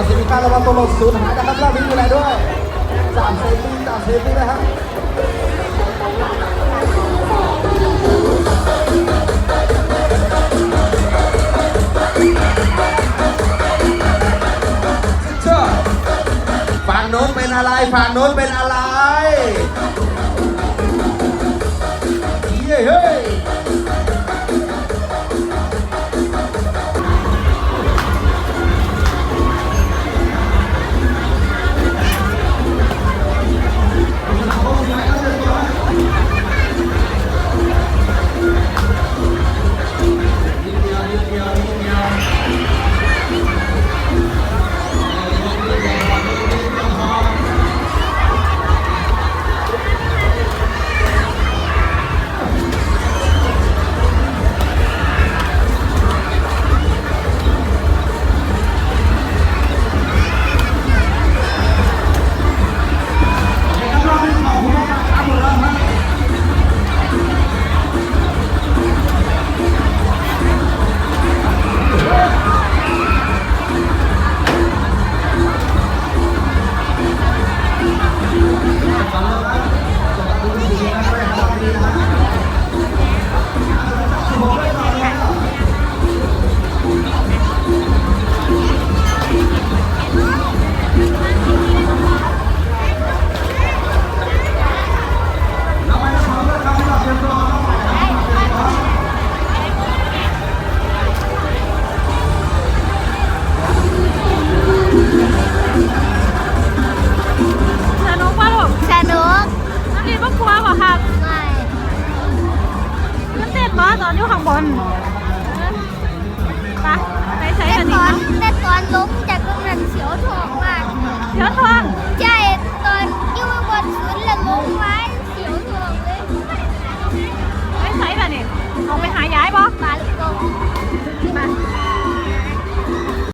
ระวังตัวหล่นสูญหายนะครับรอบนี้ดูแลด้วยสามเซฟตี้สามเซฟตี้นะครับฝั่งโน้นเป็นอะไรฝั่งโน้นเป็นอะไรเย้เฮ้ย อนล้มจากตรงนั้เสียวท้องมากเดี๋ยวทองใช่ตอนยื่นบนพื้นแล้วล้มไว้เสียวท้องเลยไม่ใส่แบบนี้เอาไปหายายบ่มาลูกตรงมา